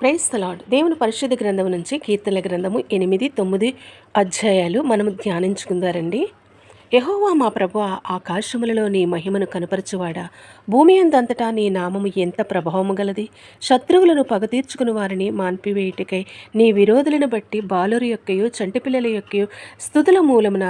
Price తలాడ్ దేవుని పరిశుద్ధ గ్రంథం నుంచి కీర్తనల గ్రంథము ఎనిమిది తొమ్మిది అధ్యాయాలు మనము ధ్యానించుకుందారండి. యహోవా మా ప్రభు ఆకాశములలో నీ మహిమను కనపరచువాడా? భూమి అందంతటా నీ నామము ఎంత ప్రభావము గలది? శత్రువులను పగ తీర్చుకుని వారిని మాన్పివేయుటికై నీ విరోధులను బట్టి బాలురు యొక్కయు చంటిపిల్లల యొక్కయు స్థుతుల మూలమున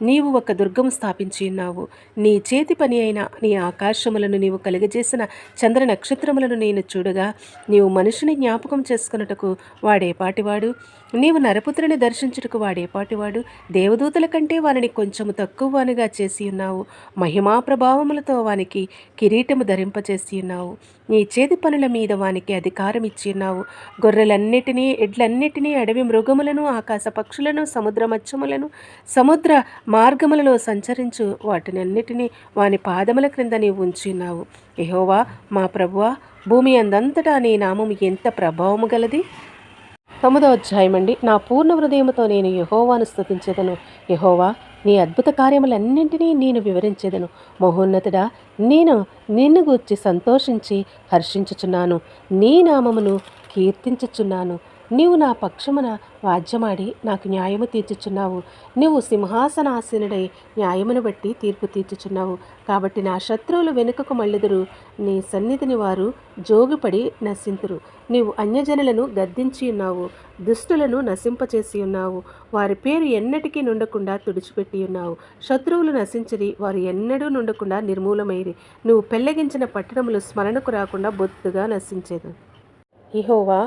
నీవు ఒక దుర్గం స్థాపించి ఉన్నావు. నీ చేతి పని అయిన నీ ఆకాశములను నీవు కలిగజేసిన చంద్ర నక్షత్రములను నేను చూడగా నీవు మనిషిని జ్ఞాపకం చేసుకున్నటకు వాడేపాటివాడు నీవు నరపుత్రుని దర్శించుటకు వాడేపాటివాడు దేవదూతల కంటే వారిని కొంచెము తక్కువనిగా చేసి ఉన్నావు. మహిమా ప్రభావములతో వానికి కిరీటము ధరింపచేసి ఉన్నావు. నీ చేతి పనుల మీద వానికి అధికారం ఇచ్చి ఉన్నావు. గొర్రెలన్నిటినీ ఎడ్లన్నిటినీ అడవి మృగములను ఆకాశ పక్షులను సముద్ర మత్స్యములను సముద్ర మార్గములలో సంచరించు. వాటినన్నిటినీ వాని పాదముల క్రింద నీవు ఉన్నావు. ఎహోవా మా ప్రభువా భూమి అందంతటా నీ నామం ఎంత ప్రభావము గలది? తొమ్మిదో అధ్యాయం అండి నా పూర్ణ హృదయముతో నేను యహోవాను స్థుతించేదను యహోవా నీ అద్భుత కార్యములన్నింటినీ నేను వివరించేదను. మహోన్నతుడా నేను నిన్ను గూర్చి సంతోషించి హర్షించుచున్నాను. నీ నామమును కీర్తించుచున్నాను. నీవు నా పక్షమున వాద్యమాడి నాకు న్యాయము తీర్చుచున్నావు. నీవు సింహాసనాసీనుడై న్యాయమును బట్టి తీర్పు తీర్చుచున్నావు. కాబట్టి నా శత్రువులు వెనుకకు మళ్ళెదురు. నీ సన్నిధిని వారు జోగుపడి నశింతురు. నీవు అన్యజనులను గద్దించి ఉన్నావు. దుష్టులను నశింపచేసి ఉన్నావు. వారి పేరు ఎన్నటికీ నుండకుండా తుడిచిపెట్టి ఉన్నావు. శత్రువులు నశించిరి. వారు ఎన్నడూ నుండకుండా నిర్మూలమైరి. నువ్వు పెళ్ళగించిన పట్టణములు స్మరణకు రాకుండా బొత్తుగా నశించేదు ఇహోవా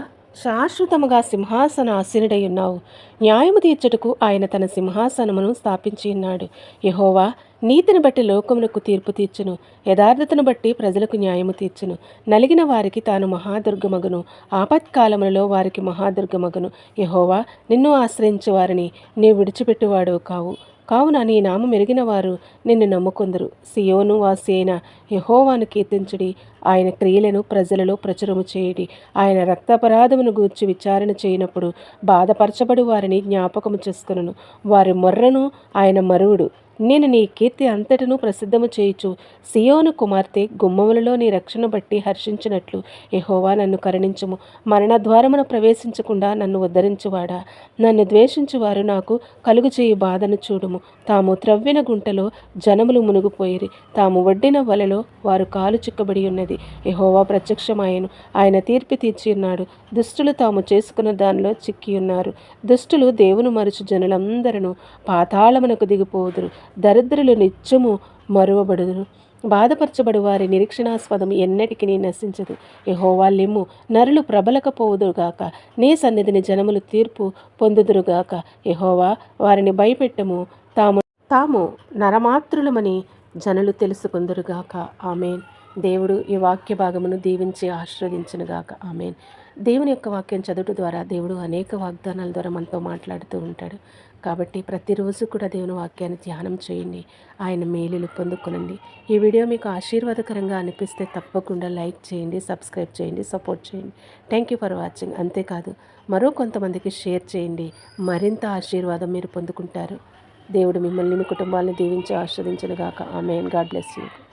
శాశ్వతముగా సింహాసన ఆశీనుడై ఉన్నావు న్యాయము తీర్చుటకు ఆయన తన సింహాసనమును స్థాపించి ఉన్నాడు. యహోవా నీతిని బట్టి లోకమునకు తీర్పు తీర్చును. యథార్థతను బట్టి ప్రజలకు న్యాయము తీర్చును. నలిగిన వారికి తాను మహాదుర్గమగును. ఆపత్కాలములలో వారికి మహాదుర్గమగును. యహోవా నిన్ను ఆశ్రయించేవారిని నీ విడిచిపెట్టువాడు కావు కావున నీ నామం మెరిగిన వారు నిన్ను నమ్ముకుందరు. సియోను వాసి అయిన యహోవాను కీర్తించుడి. ఆయన క్రియలను ప్రజలలో ప్రచురము చేయడి. ఆయన రక్తాపరాధమును గూర్చి విచారణ చేయనప్పుడు బాధపరచబడి వారిని జ్ఞాపకము చేసుకును వారి మొర్రను ఆయన మరువుడు. నేను నీ కీర్తి అంతటను ప్రసిద్ధము చేయుచు సియోను కుమార్తె గుమ్మములలో నీ రక్షణ బట్టి హర్షించినట్లు ఎహోవా నన్ను కరుణించుము. మరణద్వారమున ప్రవేశించకుండా నన్ను ఉద్ధరించువాడా? నన్ను ద్వేషించువారు నాకు కలుగు చేయు బాధను చూడుము. తాము త్రవ్విన గుంటలో జనములు మునిగిపోయిరి. తాము వడ్డిన వలలో వారు కాలు చిక్కబడి ఉన్నది. ఎహోవా ప్రత్యక్షమాయను. ఆయన తీర్పు తీర్చి ఉన్నాడు దుష్టులు తాము చేసుకున్న దానిలో చిక్కి ఉన్నారు దుష్టులు దేవుని మరుచు జనులందరూ పాతాళమునకు దిగిపోదురు. దరిద్రులు నిత్యము మరువబడుదురు. బాధపరచబడి వారి నిరీక్షణాస్పదం ఎన్నటికి నశించదు. యహోవా నరులు ప్రబలకపోవుదురుగాక నీ సన్నిధిని జనములు తీర్పు పొందుదురుగాక. యహోవా వారిని భయపెట్టము. తాము తాము నరమాతృలమని జనులు తెలుసుకుందరుగాక. ఆమెన్. దేవుడు ఈ వాక్య భాగమును దీవించి ఆశీర్వదించునుగాక ఆమెన్. దేవుని యొక్క వాక్యం చదువుట ద్వారా దేవుడు అనేక వాగ్దానాల ద్వారా మనతో మాట్లాడుతూ ఉంటాడు. కాబట్టి ప్రతిరోజు కూడా దేవుని వాక్యాన్ని ధ్యానం చేయండి. ఆయన మేలులు పొందుకునండి. ఈ వీడియో మీకు ఆశీర్వాదకరంగా అనిపిస్తే తప్పకుండా లైక్ చేయండి సబ్స్క్రైబ్ చేయండి సపోర్ట్ చేయండి. థ్యాంక్ యూ ఫర్ వాచింగ్ అంతేకాదు మరో కొంతమందికి షేర్ చేయండి. మరింత ఆశీర్వాదం మీరు పొందుకుంటారు. దేవుడు మిమ్మల్ని మీ కుటుంబాలను దీవించి ఆస్వాదించను గాక. ఆమెన్. God bless you.